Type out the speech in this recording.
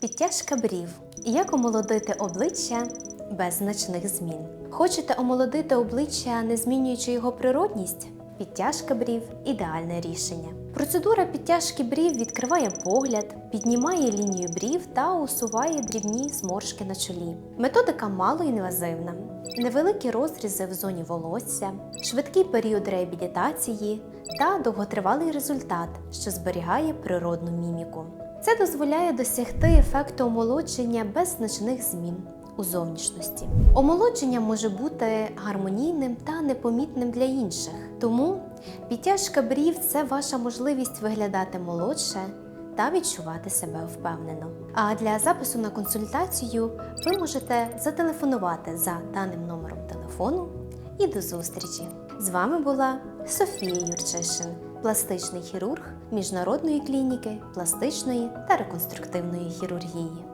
Підтяжка брів. Як омолодити обличчя без значних змін. Хочете омолодити обличчя, не змінюючи його природність? Підтяжка брів ідеальне рішення. Процедура підтяжки брів відкриває погляд, піднімає лінію брів та усуває дрібні зморшки на чолі. Методика малоінвазивна, невеликі розрізи в зоні волосся, швидкий період реабілітації та довготривалий результат, що зберігає природну міміку. Це дозволяє досягти ефекту омолодження без значних змін у зовнішності. Омолодження може бути гармонійним та непомітним для інших. Тому підтяжка брів це ваша можливість виглядати молодше та відчувати себе впевнено. А для запису на консультацію ви можете зателефонувати за даним номером телефону і до зустрічі. З вами була Софія Юрчишин, пластичний хірург міжнародної клініки пластичної та реконструктивної хірургії.